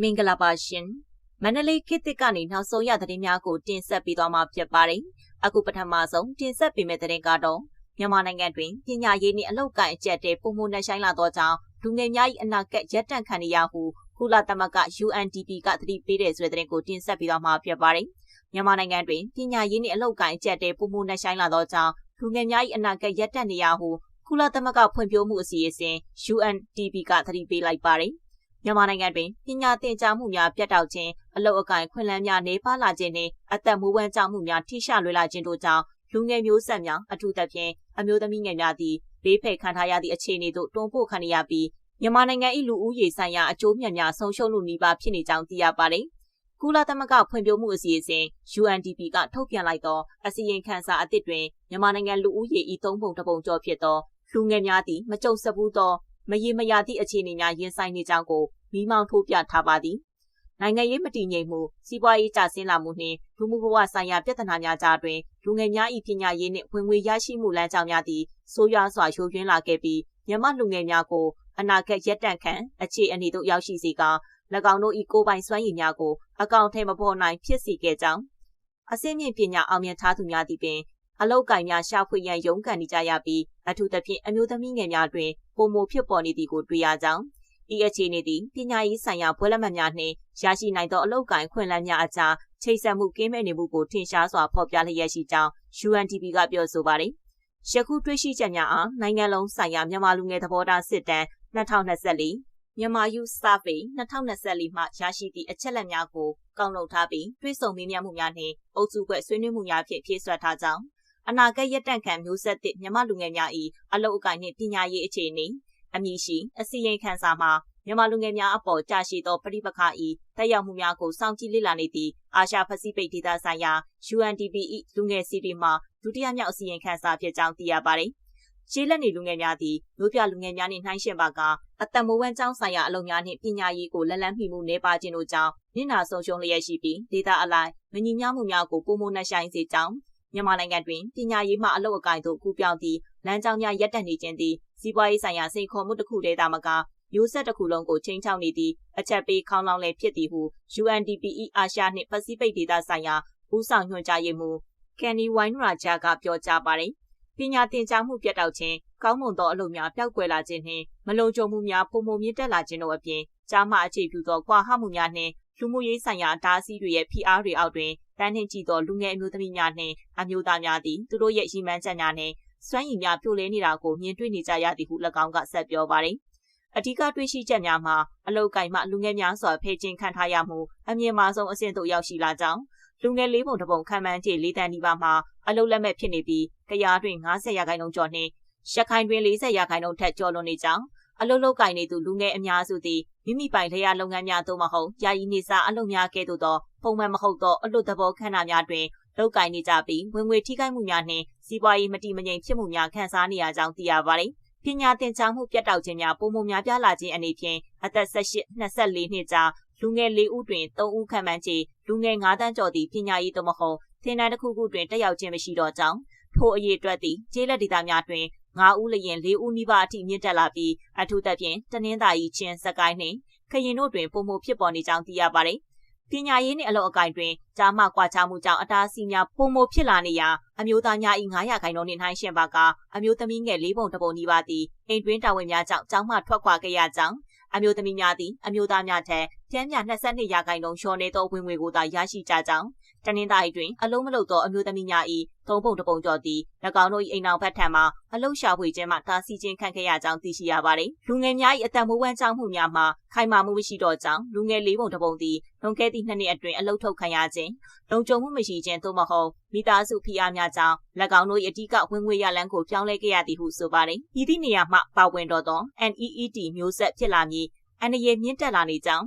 မင်္ဂလာပါရှင်မန္တလေးခေတ်သစ်ကနေနောက်ဆုံးရသတင်းများကိုတင်ဆက်ပေးသွားမှာဖြစ်ပါတယ်အခုပထမဆုံးတင်ဆက်ပေးမယ့်သတင်းကတော့မြန်မာနိုင်ငံတွင်ပညာရေးနှင့်အလောက်ကိုင်းအကျက်တဲ့ပုံမှုနဲ့ဆိုင်လာသောကြောင့်လူငယ်များ၏အနာဂတ်ရပ်တန့်ခံရဟုကုလသမဂ္ဂ UNDP ကသတိပေးတဲ့ဆိုတဲ့သတင်းကိုတင်ဆက်ပေးသွားမှာဖြစ်ပါတယ်မြန်မာနိုင်ငံတွင်ပညာရေးနှင့်အလောက်ကိုင်းအကျက်တဲ့ပုံမှုနဲ့ဆိုင်လာသောကြောင့်လူငယ်များ၏အနာဂတ်ရပ်တန့်နေရဟု ကုလသမဂ္ဂဖွံ့ဖြိုးမှုအစီအစဉ် UNDP ကသတိပေးလိုက်ပါတယ်မြန်မာနိုင်ငံတွင်ပညာသင်ကြားမှုများပြတ်တောက်ခြင်းအလုတ်အကင်ခွင့်လန်းများနေပါလာခြင်းနှင့်အသက်မွေးဝမ်းကြောင်းမှုများထိရှလွေလာခြင်းတို့ကြောင့်လူငယ်မျိုးဆက်များအထူးသဖြင့်အမျိုးသမီးငယ်များသည်ဘေးဖယ်ခံထားရသည့်အခြေအနေသို့တွန်းပို့ခံရပြီးမြန်မာနိုင်ငံ၏လူဦးရေဆိုင်ရာအကျိုးမြတ်များဆုံးရှုံးလို့နေပါဖြစ်နေကြောင်းသိရပါတယ်။ကုလသမဂ္ဂဖွံ့ဖြိုးမှုအစီအစဉ် UNDP ကထုတ်ပြန်လိုက်သောအစီရင်ခံစာအသစ်တွင်မြန်မာနိုင်ငံလူဦးရေ၏သုံးပုံတစ်ပုံကျော်ဖြစ်သော လူငယ်များသည် မကြုံစဘူးသော မရေမရာသည့်အခြေအနေများရင်ဆိုင်နေကြောင်းကိုမိမောင်းထိုးပြထားပါသည်နိုင်ငံရေးမတည်ငြိမ်မှုစီးပွားရေးကျဆင်းလာမှုနှင့်လူမှုဘဝဆိုင်ရာပြဿနာများကြားတွင်လူငယ်များ၏ပညာရေးနှင့်ဝင်ငွေရရှိမှုလမ်းကြောင်းများသည်ဆိုးရွားစွာရိုးရင်းလာခဲ့ပြီးမြန်မာလူငယ်များကိုအနာဂတ်ရက်တန့်ခံအခြေအနေသို့ရောက်ရှိစေကာ၎င်းတို့၏ကိုယ်ပိုင်စွမ်းရည်များကိုအကောင့်ထဲမပေါ်နိုင်ဖြစ်စေခဲ့ကြောင်းအစင်းမြင့်ပညာအောင်မြင်ထားသူများသည်ပင် အလောက်ကင်များရှာဖွေရန်ရုန်းကန်နေကြရပြီးအထူးသဖြင့်အမျိုးသမီးငယ်များတွင်ပုံမဖြစ်ပေါ်နေသည်ကိုတွေ့ရကြောင်းဤအခြေအနေသည်ပညာရေးဆိုင်ရာဘွဲလက်မှတ်များနှင့်ရရှိနိုင်သောအလောက်ကိုင်းခွင့်လန်းများအကြားချိတ်ဆက်မှုကင်းမဲ့နေမှုကိုထင်ရှားစွာဖော်ပြလျက်ရှိကြောင်း UNDP ကပြောဆိုပါတယ်။ယခုတွေ့ရှိချက်များအားနိုင်ငံလုံးဆိုင်ရာမြန်မာလူငယ်သဘောထားစစ်တမ်း2024မြန်မာ Youth Survey 2024မှရရှိသည့်အချက်အလက်များကိုကောက်နှုတ်ထားပြီးတွဲဆုံမေးမြန်းမှုများနှင့်အုပ်စုခွဲဆွေးနွေးမှုများဖြင့်ဖြည့်ဆွတ်ထားကြောင်း အနာဂတ်ရက်တန့်ခံမျိုးဆက်သစ်မြန်မာလူငယ်များ၏အလုတ်အကိုင်နှင့်ပညာရေးအခြေအနေအမည်ရှိအစီရင်ခံစာမှာမြန်မာလူငယ်များအပေါ်ကြာရှည်သောပြိပခါ၏တက်ရောက်မှုများကိုစောင့်ကြည့်လေ့လာနေသည့်အာရှပစိဖိတ်ဒေသဆိုင်ရာ UNDP ၏လူငယ်စီတီမှဒုတိယမြောက်အစီရင်ခံစာဖြစ်ကြောင်းသိရပါတယ်။ရှေးလက်နေလူငယ်များသည်မျိုးပြလူငယ်များနှင့်နှိုင်းယှဉ်ပါကအသက်မွေးဝမ်းကျောင်းဆိုင်ရာအလုပ်များနှင့်ပညာရေးကိုလက်လန်းမိမှုနေပါခြင်းတို့ကြောင့်နစ်နာဆုံးရှုံးလျက်ရှိပြီးဒေသအလိုက်မညီမျှမှုများကိုပုံမနှဆိုင်စေကြောင်း မြန်မာနိုင်ငံတွင်ပညာရေးမှအလုပ်အကိုင်သို့ကူပြောင်းသည့်လမ်းကြောင်းများရပ်တန့်နေခြင်းသည်စီးပွားရေးဆိုင်ရာစိန်ခေါ်မှုတစ်ခုတည်းသာမကမျိုးဆက်တစ်ခုလုံးကိုချိန်ချောက်နေသည့်အချက်ပေးခေါင်းလောင်းလည်းဖြစ်သည်ဟု UNDP ၏အာရှနှင့်ပစိဖိတ်ဒေသဆိုင်ရာဦးဆောင်ညွှန်ကြားရေးမှူးကန်နီဝိုင်းရာဂျာကပြောကြားပါတယ်။ပညာသင်ကြားမှုပြတ်တောက်ခြင်းကောင်းမွန်သောအလုပ်များပျောက်ကွယ်လာခြင်းနှင့်မလုံခြုံမှုများပုံမမြင့်တက်လာခြင်းတို့အပြင်ကြားမှအခြေပြုသောကွာဟမှုများနှင့် လူမှုရေးဆိုင်ရာအတားအဆီးတွေရဲ့ဖိအားတွေအောက်တွင်တန်းနှင့်ကြည့်သောလူငယ်အမျိုးသမီးများနှင့်အမျိုးသားများသည်သူတို့ရဲ့ရည်မှန်းချက်များနှင့်စွမ်းရည်များပြိုလဲနေတာကိုမြင်တွေ့နေကြရသည်ဟု၎င်းကဆက်ပြောပါတယ်။အဓိကတွေ့ရှိချက်များမှာအလုတ်ကင်မှလူငယ်များစွာဖေးချင်းခံထားရမှုအမြင့်မားဆုံးအဆင့်သို့ရောက်ရှိလာကြောင်းလူငယ်လေးပုံတစ်ပုံခံမှန်းခြေလေးတန်းနီးပါးမှာအလုတ်လက်မဲ့ဖြစ်နေပြီးကြားတွင်90ရာခိုင်နှုန်းကျော်နှင့်ရခိုင်တွင်40ရာခိုင်နှုန်းထက်ကျော်လွန်နေကြောင်း အလုတ်လုတ်ကင်နေသူလူငယ်အများစုသည်မိမိပိုင်လျာလုပ်ငန်းများသို့မဟုတ်ယာယီနေစာအလုပ်များကဲ့သို့သောပုံမှန်မဟုတ်သောအလုတ်သဘောခန္ဓာများတွင်လောက်ကင်နေကြပြီးဝင်ငွေထိခိုက်မှုများနှင့်စီးပွားရေးမတည်မငြိမ်ဖြစ်မှုများခံစားနေရကြောင်းသိရပါသည်ပညာသင်ကြားမှုပြတ်တောက်ခြင်းများပုံမှန်များပြားလာခြင်းအနေဖြင့်အသက်18 24နှစ်ကြာလူငယ်၄ဦးတွင်3ဦးခန့်မှန်းချေလူငယ်9တန်းကျော်သည့်ပညာရေးသို့မဟုတ်သင်တန်းတစ်ခုခုတွင်တက်ရောက်ခြင်းမရှိတော့ကြောင်းထိုအရေးအတွက်သည်ကျေးလက်ဒေသများတွင် 9ဦးလျင်4ဦးနီးပါးအထိမြင့်တက်လာပြီးအထူးသဖြင့်တနင်္သာရီချင်းစကိုင်းနှင့်ခရင်တို့တွင်ပုံမှုဖြစ်ပေါ်နေကြောင်းသိရပါသည်ပညာရေးနှင့်အလုပ်အကိုင်တွင်ကြားမှကွာခြားမှုကြောင့်အတားအဆီးများပုံမဖြစ်လာနေရာအမျိုးသားများ၏900ခိုင်နှုန်းနှင့်နှိုင်းယှဉ်ပါကအမျိုးသမီးငယ်၄ပုံတပုံနီးပါးသည်အိမ်တွင်းတာဝန်များကြောင့်ကျောင်းမှထွက်ခွာခဲ့ရကြောင်းအမျိုးသမီးများသည်အမျိုးသားများထက်ကျန်းမြ22ရာခိုင်နှုန်းလျှော်နေသောဝင်ငွေကိုသာရရှိကြကြောင်း တနင်္သာရီတွင်အလုံးမလုံးသောအမျိုးသမီးများ၏သုံးပုံတစ်ပုံကျော်သည်၎င်းတို့၏အိမ်အောင်ဖက်ထံမှအလုရှာဖွေခြင်းမှတားဆီးခြင်းခံခဲ့ရကြောင်းသိရှိရပါသည်လူငယ်များ၏အသက်မွေးဝမ်းကြောင်းမှုများမှာခိုင်မာမှုမရှိတော့ကြောင်းလူငယ်လေးပုံတစ်ပုံသည်လွန်ခဲ့သည့်နှစ်နှစ်အတွင်းအလုထုတ်ခံရခြင်းလုံခြုံမှုမရှိခြင်းသို့မဟုတ်မိသားစုဖိအားများကြောင့်၎င်းတို့၏အ धिक ဝင်ငွေရလန်းကိုပြောင်းလဲခဲ့ရသည်ဟုဆိုပါတယ်ဤသည့်နေရာမှပါဝင်တော့သော NEET မျိုးဆက်ဖြစ်လာမည်အန္တရာယ်မြင့်တက်လာနေကြောင်း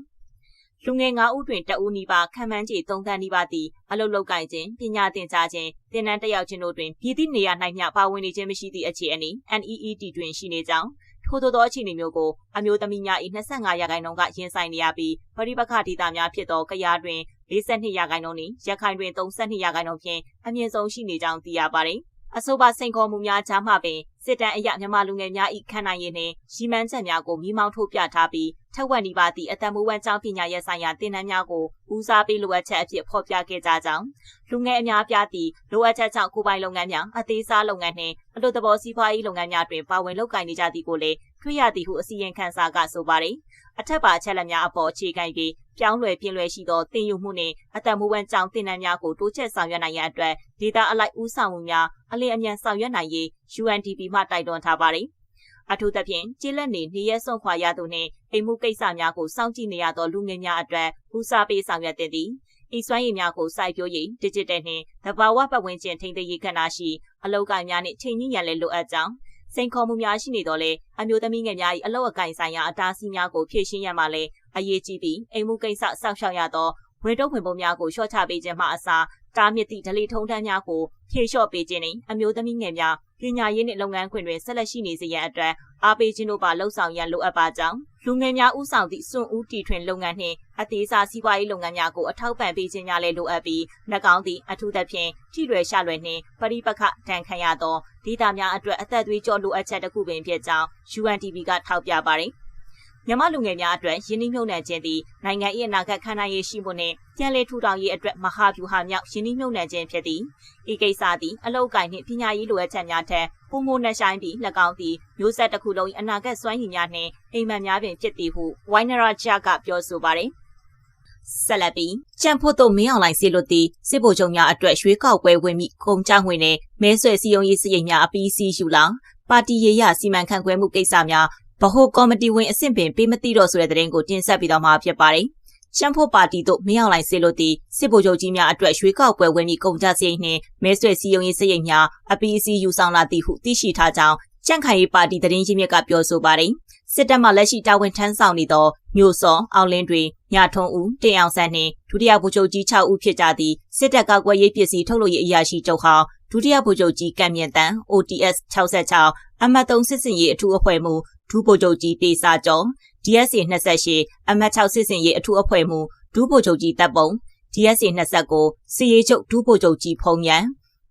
လူငယ်9ဦးတွင်တဦးနီးပါးခံမှန်းခြေ3သန်းနီးပါးသည်အလုတ်လုတ်ကင်ခြင်းပညာသင်ကြားခြင်းသင်တန်းတက်ရောက်ခြင်းတို့တွင်ပြည်သည့်နေရာ၌မျှပါဝင်နေခြင်းမရှိသည့်အခြေအနေ NEET တွင်ရှိနေကြောင်းထို့သောသောအခြေအနေမျိုးကိုအမျိုးသမီးများ၏25ရာခိုင်နှုန်းကရင်ဆိုင်နေရပြီးပရိပခဒေသများဖြစ်သောကရားတွင်42ရာခိုင်နှုန်းနှင့်ရခိုင်တွင်32ရာခိုင်နှုန်းဖြင့်အမြင့်ဆုံးရှိနေကြောင်းသိရပါသည်။အဆိုပါစိန်ခေါ်မှုများကြားမှပင်စစ်တမ်းအရမြန်မာလူငယ်များ၏ခံနိုင်ရည်နှင့်ရီမန်းချက်များကိုမိမောင်းထိုးပြထားပြီး ထက်ဝက်နီးပါးသည့်အတံမူဝမ်းကျောင်းပညာရေးဆိုင်ရာသင်တန်းများကိုဦးစားပေးလိုအပ်ချက်အဖြစ်ဖော်ပြခဲ့ကြကြောင်းလူငယ်အများပြားသည့်လိုအပ်ချက်ကြောင့်ကိုပိုင်လုပ်ငန်းများအသေးစားလုပ်ငန်းနှင့်အလို့တဘောစီးပွားရေးလုပ်ငန်းများတွင်ပါဝင်လုပ်ကိုင်နေကြသည်ကိုလည်းတွေ့ရသည်ဟုအစီရင်ခံစာကဆိုပါတယ်အထက်ပါအချက်လက်များအပေါ်အခြေခံပြီးပြောင်းလဲပြင်လွယ်ရှိသောတင်ယူမှုနှင့်အတံမူဝမ်းကြောင်းတင်နန်းများကိုတိုးချက်ဆောင်ရွက်နိုင်ရန်အတွက်ဒေတာအလိုက်ဦးဆောင်မှုများအလင်းအမြန်ဆောင်ရွက်နိုင်ရေး UNDP မှတိုက်တွန်းထားပါတယ်။ အထူးသဖြင့်ကျေးလက်နေနေရဲဆုံးခွာရသူနှင့်အိမ်မှုကိစ္စများကိုစောင့်ကြည့်နေရသောလူငယ်များအတွက်ဦးစားပေးဆောင်ရွက်တဲ့သည်ဤစွမ်းရည်များကိုစိုက်ပျိုးရေး digital နှင့်တဘာဝပတ်ဝန်းကျင်ထိန်းသိမ်းရေးကဏ္ဍရှိအလောက်ကိုင်းများနှင့်ချိန်ညှိရန်လည်းလိုအပ်ကြောင်းစိန်ခေါ်မှုများရှိနေတော့လေအမျိုးသမီးငယ်များ၏အလောက်အကင်ဆိုင်ရာအတားအဆီးများကိုဖြည့်ရှင်းရမှာလဲအရေးကြီးပြီးအိမ်မှုကိစ္စစောင့်ရှောက်ရသောဝေတုံဝင်ပုံများကိုလျှော့ချပေးခြင်းမှအစား တားမြစ်သည့်ဒလီထုံးတမ်းများကိုဖြေလျှော့ပေးခြင်းနှင့်အမျိုးသမီးငယ်များပညာရေးနှင့်လုပ်ငန်းခွင်တွင်ဆက်လက်ရှိနေစေရန်အတွက်အားပေးခြင်းတို့ပါလှုံ့ဆော်ရန်လိုအပ်ပါကြောင်းလူငယ်များဥဆောင်သည့်စွန့်ဦးတီထွင်လုပ်ငန်းနှင့်အသေးစားစီးပွားရေးလုပ်ငန်းများကိုအထောက်ပံ့ပေးခြင်းများလည်းလိုအပ်ပြီး၎င်းသည့်အထူးသဖြင့်ထိရွယ်ရှလွယ်နှင့်ပရိပခတန်ခံရသောဒေသများအတွက်အသက်သွေးကြောလိုအပ်ချက်တစ်ခုပင်ဖြစ်ကြောင်း UNDP ကထောက်ပြပါတယ် မြန်မာလူငယ်များအတွက်ယင်းနှိမ့်မြုံနှံခြင်းသည်နိုင်ငံ၏အနာဂတ်ခံနိုင်ရရှိမှုနှင့်ပြန်လည်ထူထောင်ရေးအတွက်မဟာဗျူဟာမြောက်ယင်းနှိမ့်မြုံနှံခြင်းဖြစ်သည်ဤကိစ္စသည်အလောက်ကိုင်းနှင့်ပညာရေးလိုအပ်ချက်များထက်ပုံမနှဆိုင်ပြီး၎င်းသည်မျိုးဆက်တစ်ခုလုံး၏အနာဂတ်စွမ်းရည်များနှင့်အိမ်မက်များပင်ဖြစ်သည်ဟုဝိုင်းနရာချာကပြောဆိုပါတယ်ဆက်လက်ပြီးကြံဖို့တို့မင်းအောင်လိုင်စီလို့တီစစ်ဗိုလ်ချုပ်များအတွက်ရွေးကောက်ပွဲဝင်ပြီးကုန်ကြငွေနဲ့မဲဆွယ်စည်းရုံးရေးစရိတ်များအပီးစီးယူလာပါတီရေးရစီမံခန့်ခွဲမှုကိစ္စများ ဗဟိုကော်မတီဝင်အဆင့်ပင်ပေးမသိတော့ဆိုတဲ့သတင်းကိုတင်ဆက်ပြီးတော့မှာဖြစ်ပါတယ်။ရှမ်းဖို့ပါတီတို့မင်းအောင်လိုင်စေလို့တီစစ်ဗိုလ်ချုပ်ကြီးများအတွက်ရွေးကောက်ပွဲဝင်ပြီးကုန်ကြစရိတ်နှင့်မဲဆွယ်စည်းရုံးရေးစရိတ်များအပီးစီးယူဆောင်လာသည်ဟုသိရှိထားကြောင်းကြန့်ခိုင်ရေးပါတီသတင်းရင်းမြစ်ကပြောဆိုပါတယ်။စစ်တပ်မှလက်ရှိတာဝန်ထမ်းဆောင်နေသောမြို့စောအောင်လင်းတွေညထုံဦးတင်အောင်ဆန်းနှင့်ဒုတိယဗိုလ်ချုပ်ကြီး6ဦးဖြစ်ကြသည့်စစ်တပ်ကောက်ွယ်ရေးပစ္စည်းထုတ်လုပ်ရေးအရာရှိချုပ်ဟောင်းဒုတိယဗိုလ်ချုပ်ကြီးကံမြင့်တန် OTS 66အမှတ်3စစ်စင်ရေးအထူးအဖွဲ့မှ ဒုဗိုလ်ချုပ်ကြီးတေစာကျော် DSA 28အမှတ်6စစ်စင်ရေးအထူးအဖွဲ့မှဒုဗိုလ်ချုပ်ကြီးတပ်ပုံ DSA 29စီရေးချုပ်ဒုဗိုလ်ချုပ်ကြီးဖုံမြန်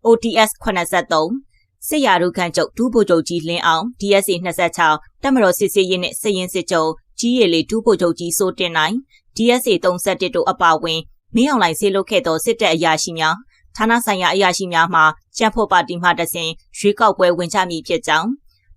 OTS 83စစ်ရာရုခန့်ချုပ်ဒုဗိုလ်ချုပ်ကြီးလင်းအောင် DSA 26တပ်မတော်စစ်စေးရေးနဲ့စရင်စစ်ချုပ်ကြီးရည်လေးဒုဗိုလ်ချုပ်ကြီးစိုးတင်နိုင် DSA 31တို့အပါအဝင်မင်းအောင်လှိုင်ဆေးလုပ်ခဲ့သောစစ်တပ်အရာရှိများဌာနဆိုင်ရာအရာရှိများမှကျန်းဖို့ပါတီမှတစဉ်ရွေးကောက်ပွဲဝင်ကြမည်ဖြစ်ကြောင်း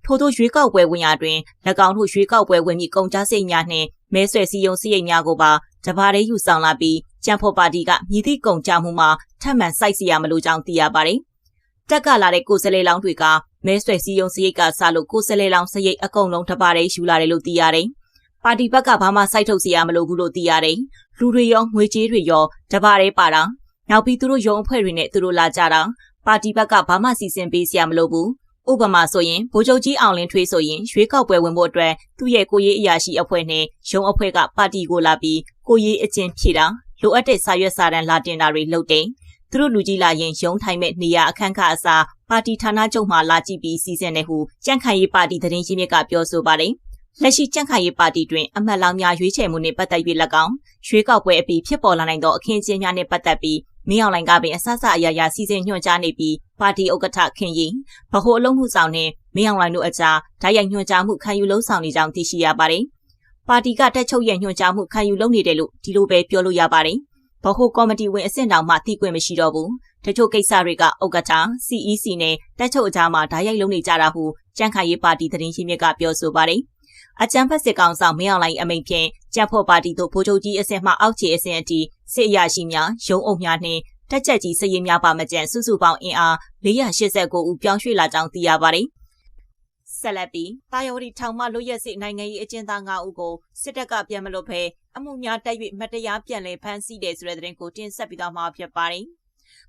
ထို့သောရွေးကောက်ပွဲဝင်ရာတွင်၎င်းတို့ရွေးကောက်ပွဲဝင်ပြီးကုန်ကြစိတ်များနှင့်မဲဆွယ်စည်းရုံးစည်းရိမ်များကိုပါတပါးတည်းယူဆောင်လာပြီးကျန်းဖို့ပါတီကမြည်သည့်ကုန်ကြမှုမှာထပ်မံစိုက်စီရမလို့ကြောင်းသိရပါတယ်။တက်ကလာတဲ့ကိုယ်စလဲလောင်းတွေကမဲဆွယ်စည်းရုံးစည်းရိတ်ကစလို့ကိုယ်စလဲလောင်းစရိတ်အကုန်လုံးတပါးတည်းယူလာတယ်လို့သိရတယ်။ပါတီဘက်ကဘာမှစိုက်ထုတ်စီရမလို့ဘူးလို့သိရတယ်။လူတွေရောငွေကြေးတွေရောတပါးတည်းပါတာနောက်ပြီးသူတို့ရုံအဖွဲ့တွေနဲ့သူတို့လာကြတာပါတီဘက်ကဘာမှစီစဉ်ပေးစရာမလိုဘူး ဥပမာဆိုရင်ဗိုလ်ချုပ်ကြီးအောင်လင်းထွေးဆိုရင်ရွေးကောက်ပွဲဝင်ဖို့အတွက်သူ့ရဲ့ကိုရေးအရာရှိအဖွဲ့နဲ့ရုံးအဖွဲ့ကပါတီကိုလာပြီးကိုရေးအကျင့်ဖြည့်တာလိုအပ်တဲ့စာရွက်စာတမ်းလာတင်တာတွေလုပ်တယ်။သူတို့လူကြီးလာရင်ရုံးထိုင်မဲ့နေရာအခန်းခအစားပါတီဌာနချုပ်မှလာကြည့်ပြီးစီစဉ်တယ်ဟုကြန့်ခိုင်ရေးပါတီသတင်းရင်းမြစ်ကပြောဆိုပါတယ်။လက်ရှိကြန့်ခိုင်ရေးပါတီတွင်အမတ်လောင်များရွေးချယ်မှုနှင့်ပတ်သက်၍၎င်းရွေးကောက်ပွဲအပြီးဖြစ်ပေါ်လာနိုင်သောအခင်းအကျင်းများနှင့်ပတ်သက်ပြီး မင်းအောင်လှိုင်ကပင်အဆအဆအရာရာစီစဉ်ညွှန်ကြားနေပြီးပါတီဥက္ကဋ္ဌခင်ရင်ဗဟိုအလုံးမှုဆောင်နဲ့မင်းအောင်လှိုင်တို့အကြားဓာတ်ရိုက်ညွှန်ကြားမှုခံယူလုံးဆောင်နေကြောင်းသိရှိရပါတယ်။ပါတီကတက်ချုပ်ရဲ့ညွှန်ကြားမှုခံယူလုံးနေတယ်လို့ဒီလိုပဲပြောလို့ရပါတယ်။ဗဟိုကော်မတီဝင်အဆင့်တောင်မှသိခွင့်မရှိတော့ဘူး။တချို့ကိစ္စတွေကဥက္ကဋ္ဌ CEC နဲ့တက်ချုပ်အကြားမှာဓာတ်ရိုက်လုံးနေကြတာဟုကြန့်ခိုင်ရေးပါတီသတင်းရင်းမြစ်ကပြောဆိုပါတယ်။ အကြံဖက်စစ်ကောင်ဆောင်မင်းအောင်လှိုင်အမိန့်ဖြင့်ကြက်ဖို့ပါတီတို့ဗိုလ်ချုပ်ကြီးအဆင့်မှအောက်ခြေအဆင့်အထိစစ်အရာရှိများရုံးအုပ်များနှင့်တက်ချက်ကြီးစည်ရင်များပါမကျန်စုစုပေါင်းအင်အား489ဦးပြောင်းရွှေ့လာကြောင်းသိရပါတယ်။ဆက်လက်ပြီးတာယော်ဒီထောင်မှလွတ်ရက်စစ်နိုင်ငံရေးအကျဉ်းသား9ဦးကိုစစ်တပ်ကပြန်မလွတ်ဘဲအမှုများတက်၍မတရားပြန်လည်ဖမ်းဆီးတယ်ဆိုတဲ့သတင်းကိုတင်ဆက်ပြီးတော့မှာဖြစ်ပါတယ်။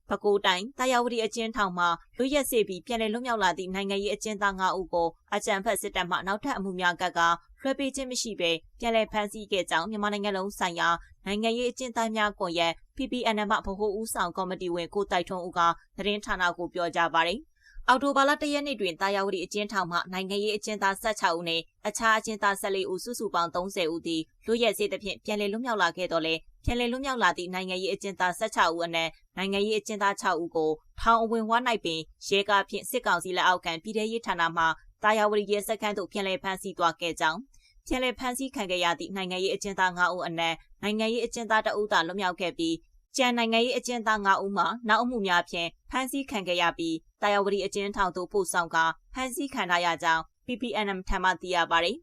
ပဲခူးတိုင်းတာယာဝတီအကျဉ်းထောင်မှာလူရက်စေပြီးပြန်လည်လွတ်မြောက်လာသည့်နိုင်ငံရေးအကျဉ်းသား9ဦးကိုအကြံဖက်စစ်တပ်မှနောက်ထပ်အမှုများကကလွှဲပေးခြင်းမရှိဘဲပြန်လည်ဖမ်းဆီးခဲ့ကြောင်းမြန်မာနိုင်ငံလုံးဆိုင်ရာနိုင်ငံရေးအကျဉ်းသားများကွန်ရက် PPN မှဗဟိုဦးဆောင်ကော်မတီဝင်ကိုတိုက်ထွန်းဦးကသတင်းဌာနကိုပြောကြားပါတယ်။အော်တိုဘာလ၁ရက်နေ့တွင်တာယာဝတီအကျဉ်းထောင်မှနိုင်ငံရေးအကျဉ်းသား16ဦးနဲ့အခြားအကျဉ်းသား14ဦးစုစုပေါင်း30ဦးသည်လူရဲစေးသဖြင့်ပြန်လည်လွတ်မြောက်လာခဲ့တော်လဲ ပြန်လည်လွတ်မြောက်လာသည့်နိုင်ငံရေးအကျဉ်းသား16ဦးအနက်နိုင်ငံရေးအကျဉ်းသား6ဦးကိုထောင်အဝင်ဝါ၌ပင်ရဲကားဖြင့်စစ်ကောင်စီလက်အောက်ခံပြည်ထရေးဌာနမှတာယာဝတီရဲစခန်းသို့ပြန်လည်ဖမ်းဆီးသွားခဲ့ကြောင်းပြန်လည်ဖမ်းဆီးခံခဲ့ရသည့်နိုင်ငံရေးအကျဉ်းသား9ဦးအနက်နိုင်ငံရေးအကျဉ်းသားတဦးသာလွတ်မြောက်ခဲ့ပြီးကျန်နိုင်ငံရေးအကျဉ်းသား9ဦးမှာနောက်အမှုများဖြင့်ဖမ်းဆီးခံခဲ့ရပြီးတာယာဝတီအကျဉ်းထောင်သို့ပို့ဆောင်ကာဖမ်းဆီးခံထားရကြောင်း PPNM ထံမှသိရပါသည်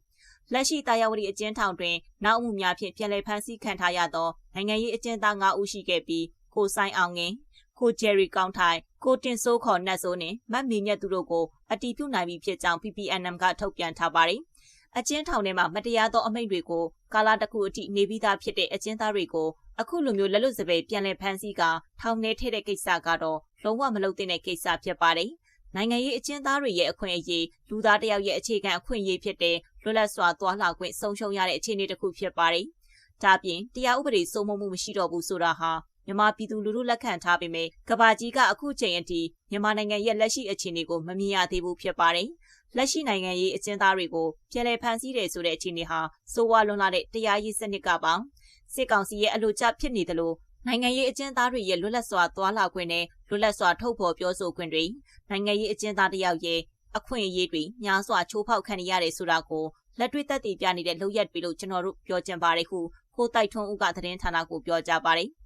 လက်ရှိတာယာဝတီအကျဉ်းထောင်တွင်နောက်အမှုများဖြင့်ပြန်လည်ဖမ်းဆီးခံထားရသောနိုင်ငံရေးအကျဉ်းသား9ဦးရှိခဲ့ပြီးကိုဆိုင်အောင်ငင်ကိုဂျယ်ရီကောင်းထိုင်ကိုတင်စိုးခေါ်နတ်စိုးနှင့်မတ်မီမြတ်သူတို့ကိုအတီးပြုနိုင်ပြီဖြစ်ကြောင်း PPNM ကထုတ်ပြန်ထားပါတယ်။အကျဉ်းထောင်ထဲမှာမတရားသောအမိန့်တွေကိုကာလတစ်ခုအထိနေပြီးသားဖြစ်တဲ့အကျဉ်းသားတွေကိုအခုလိုမျိုးလက်လွတ်စပယ်ပြန်လည်ဖမ်းဆီးကထောင်ထဲထည့်တဲ့ကိစ္စကတော့လုံးဝမလုပ်သင့်တဲ့ကိစ္စဖြစ်ပါတယ်။နိုင်ငံရေးအကျဉ်းသားတွေရဲ့အခွင့်အရေးလူသားတယောက်ရဲ့အခြေခံအခွင့်အရေးဖြစ်တဲ့ လွတ်လပ်စွာသွားလာခွင့်ဆုံးရှုံးရတဲ့အခြေအနေတစ်ခုဖြစ်ပါတယ်။ဒါပြင်တရားဥပဒေစိုးမိုးမှုမရှိတော့ဘူးဆိုတာဟာမြန်မာပြည်သူလူထုလက်ခံထားပေမဲ့ကဘာကြီးကအခုချိန်အထိမြန်မာနိုင်ငံရဲ့လက်ရှိအခြေအနေကိုမမြင်ရသေးဘူးဖြစ်ပါတယ်။လက်ရှိနိုင်ငံရေးအကျဉ်းသားတွေကိုပြည်လဲဖန်ဆီးတယ်ဆိုတဲ့အခြေအနေဟာစိုးဝါလွန်လာတဲ့တရားရေးစနစ်ကပါစစ်ကောင်စီရဲ့အလိုကျဖြစ်နေတယ်လို့နိုင်ငံရေးအကျဉ်းသားတွေရဲ့လွတ်လပ်စွာသွားလာခွင့်နဲ့လွတ်လပ်စွာထုတ်ဖော်ပြောဆိုခွင့်တွေနိုင်ငံရေးအကျဉ်းသားတယောက်ရဲ့ အခွင့်အရေးတွေများစွာချိုးဖောက်ခံရရတယ်ဆိုတာကိုလက်တွေ့သက်သေပြနေတဲ့လုပ်ရက်တွေလို့ကျွန်တော်တို့ပြောချင်ပါတယ်ဟုကိုတိုက်ထွန်းဦးကသတင်းဌာနကိုပြောကြားပါတယ်။